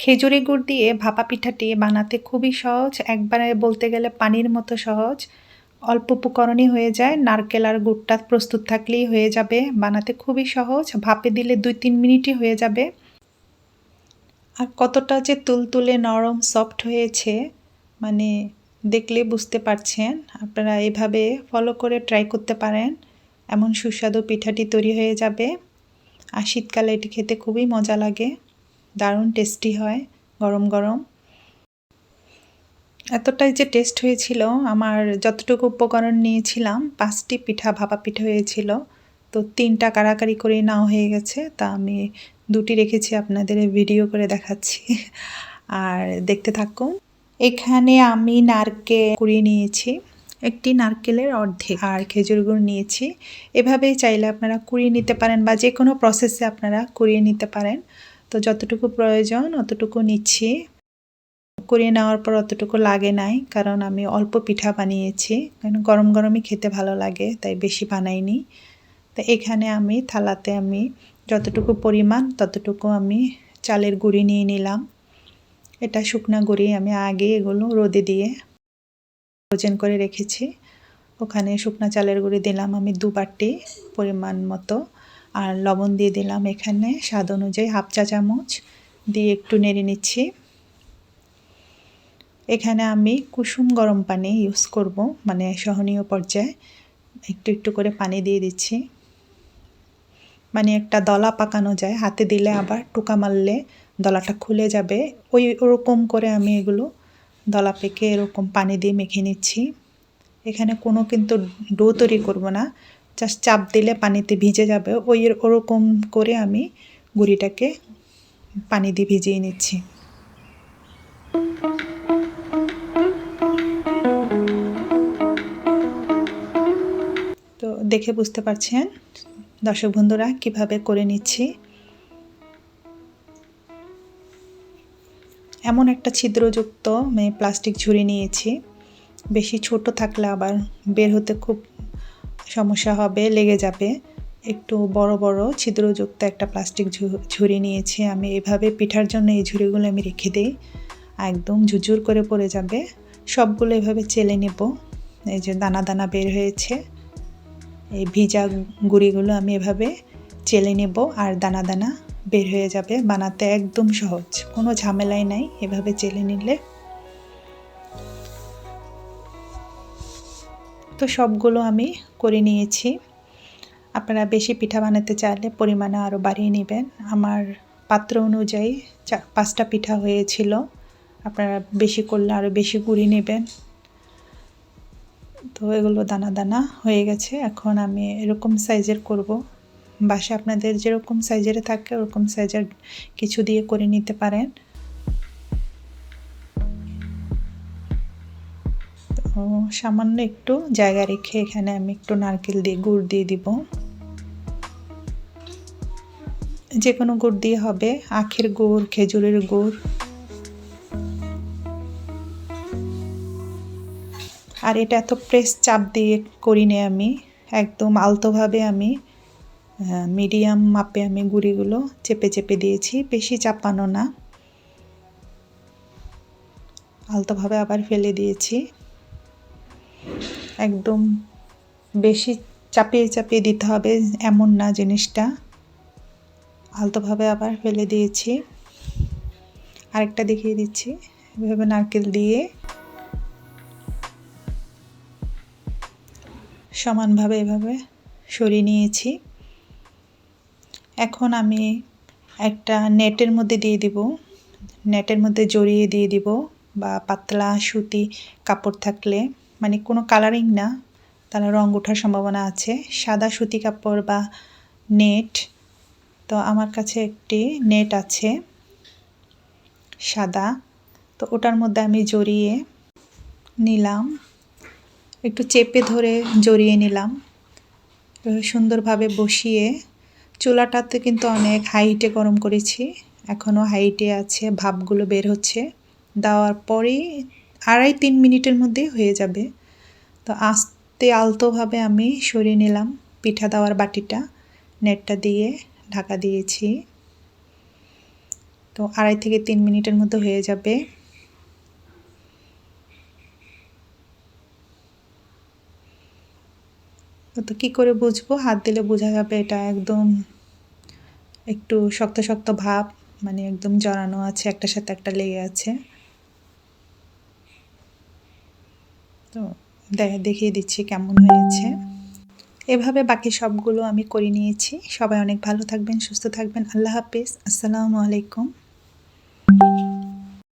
খেজুরি গুড় দিয়ে ভাপা পিঠাটি বানাতে খুবই সহজ। একবারে বলতে গেলে পানির মতো সহজ। অল্প উপকরণই হয়ে যায়। নারকেল আর গুড়টা প্রস্তুত থাকলেই হয়ে যাবে। বানাতে খুবই সহজ। ভাপে দিলে দুই তিন মিনিটই হয়ে যাবে। আর কতটা যে তুলতুলে নরম সফট হয়েছে মানে দেখলে বুঝতে পারছেন। আপনারা এভাবে ফলো করে ট্রাই করতে পারেন। এমন সুস্বাদু পিঠাটি তৈরি হয়ে যাবে। আর শীতকালে এটি খেতে খুবই মজা লাগে। দারুণ টেস্টি হয়, গরম গরম। এতটাই যে টেস্ট হয়েছিল, আমার যতটুকু উপকরণ নিয়েছিলাম, পাঁচটি পিঠা, ভাপা পিঠা হয়েছিল। তো তিনটা কারাকারি করে নাও হয়ে গেছে, তা আমি দুটি রেখেছি আপনাদের ভিডিও করে দেখাচ্ছি। আর দেখতে থাকুন, এখানে আমি নারকেল কুড়িয়ে নিয়েছি, একটি নারকেলের অর্ধেক, আর খেজুর গুড় নিয়েছি। এভাবেই চাইলে আপনারা কুড়িয়ে নিতে পারেন বা যে কোনো প্রসেসে আপনারা কুড়িয়ে নিতে পারেন। তো যতটুকু প্রয়োজন অতটুকু নিচ্ছি। করিয়ে নেওয়ার পর অতটুকু লাগে নাই, কারণ আমি অল্প পিঠা বানিয়েছি। কারণ গরম গরমই খেতে ভালো লাগে, তাই বেশি বানাইনি। তো এখানে আমি থালাতে আমি যতটুকু পরিমাণ ততটুকু আমি চালের গুঁড়ি নিয়ে নিলাম। এটা শুকনা গুঁড়ি আমি আগে এগুলো রোদে দিয়ে ওজন করে রেখেছি। ওখানে শুকনা চালের গুঁড়ি দিলাম আমি দু বাটি পরিমাণ মতো। আর লবণ দিয়ে দিলাম এখানে স্বাদ অনুযায়ী হাফ চা চামচ। দিয়ে একটু নেড়ে নিচ্ছি। এখানে আমি কুসুম গরম পানি ইউজ করব মানে সহনীয় পর্যায়ে। একটু একটু করে পানি দিয়ে দিচ্ছি। মানে একটা দলা পাকানো যায়, হাতে দিলে আবার টুকা মারলে দলাটা খুলে যাবে। ওই ওরকম করে আমি এগুলো দলা পেকে এরকম পানি দিয়ে মেখে নিচ্ছি। এখানে কোনো কিন্তু ডো তৈরি করব না। জাস্ট চাপ দিলে পানিতে ভিজে যাবে। ওই ওরকম করে আমি গুঁড়িটাকে পানি দিয়ে ভিজিয়ে নিচ্ছি। তো দেখে বুঝতে পারছেন দর্শক বন্ধুরা কীভাবে করে নিচ্ছি? এমন একটা ছিদ্রযুক্ত আমি প্লাস্টিক ঝুড়ি নিয়েছি। বেশি ছোট থাকলে আবার বের হতে খুব সমস্যা হবে, লেগে যাবে। একটু বড় বড় ছিদ্রযুক্ত একটা প্লাস্টিক ঝুড়ি নিয়েছি আমি। এভাবে পিঠার জন্য এই ঝুড়িগুলো আমি রেখে দিই। একদম ঝুঝুর করে পড়ে যাবে। সবগুলো এভাবে চেলে নেব। এই যে দানা দানা বের হয়েছে। এই ভিজা গুঁড়িগুলো আমি এভাবে চেলে নেব আর দানা দানা বের হয়ে যাবে। বানাতে একদম সহজ। কোনো ঝামেলাই নাই। এভাবে চেলে নিলে তো সবগুলো আমি করে নিয়েছি। আপনারা বেশি পিঠা বানাতে চাইলে পরিমাণে আরও বাড়িয়ে নেবেন। আমার পাত্র অনুযায়ী চার পাঁচটা পিঠা হয়েছিল। আপনারা বেশি করলে আরও বেশি গুঁড়ি নেবেন। তো এগুলো দানা দানা হয়ে গেছে। এখন আমি এরকম সাইজের করব। বাসা আপনাদের যেরকম সাইজের থাকে, ওরকম সাইজের কিছু দিয়ে করে নিতে পারেন। সামান্য একটু জায়গা রেখে এখানে আমি একটু নারকেল দিয়ে গুড় দিয়ে দিব। যে কোনো গুড় দিয়ে হবে, আখের গুড়, খেজুরের গুড়। আর এটা এত প্রেস চাপ দিয়ে করি নে আমি, একদম আলতোভাবে আমি মিডিয়াম মাপে আমি গুঁড়িগুলো চেপে চেপে দিয়েছি, বেশি চাপানো না। আলতোভাবে আবার ফেলে দিয়েছি। একদম বেশি চাপিয়ে চাপিয়ে দিতে হবে এমন না জিনিসটা। আলতোভাবে আবার ফেলে দিয়েছি। আরেকটা দেখিয়ে দিচ্ছি। এভাবে নারকেল দিয়ে সমানভাবে এভাবে সরিয়ে নিয়েছি। এখন আমি একটা নেটের মধ্যে দিয়ে দিব। নেটের মধ্যে জড়িয়ে দিয়ে দিব বা পাতলা সুতি কাপড় থাকলে। মানে কোনো কালারিং না, তাহলে রঙ ওঠার সম্ভাবনা আছে। সাদা সুতি কাপড় বা নেট, তো আমার কাছে একটি নেট আছে, সাদা। তো ওটার মধ্যে আমি জড়িয়ে নিলাম, একটু চেপে ধরে জড়িয়ে নিলাম, সুন্দরভাবে বসিয়ে। চুলাটাতে কিন্তু অনেক হাইটে গরম করেছি এখনও হাইটে আছে ভাবগুলো বের হচ্ছে। দেওয়ার পরেই আড়াই তিন মিনিটের মধ্যে হয়ে যাবে। তো আস্তে আলতোভাবে আমি সরিয়ে নিলাম পিঠা দেওয়ার বাটিটা, নেটটা দিয়ে ঢাকা দিয়েছি। তো আড়াই থেকে তিন মিনিটের মধ্যে হয়ে যাবে। তো কী করে বুঝব? হাত দিলে বোঝা যাবে এটা একদম একটু শক্ত শক্ত ভাব মানে একদম জড়ানো আছে, একটার সাথে একটা লেগে আছে। তো দেখিয়ে দিচ্ছি কেমন হয়েছে। এভাবে বাকি সবগুলো আমি করে নিয়েছি। সবাই অনেক ভালো থাকবেন, সুস্থ থাকবেন। আল্লাহ হাফিজ। আসসালামু আলাইকুম।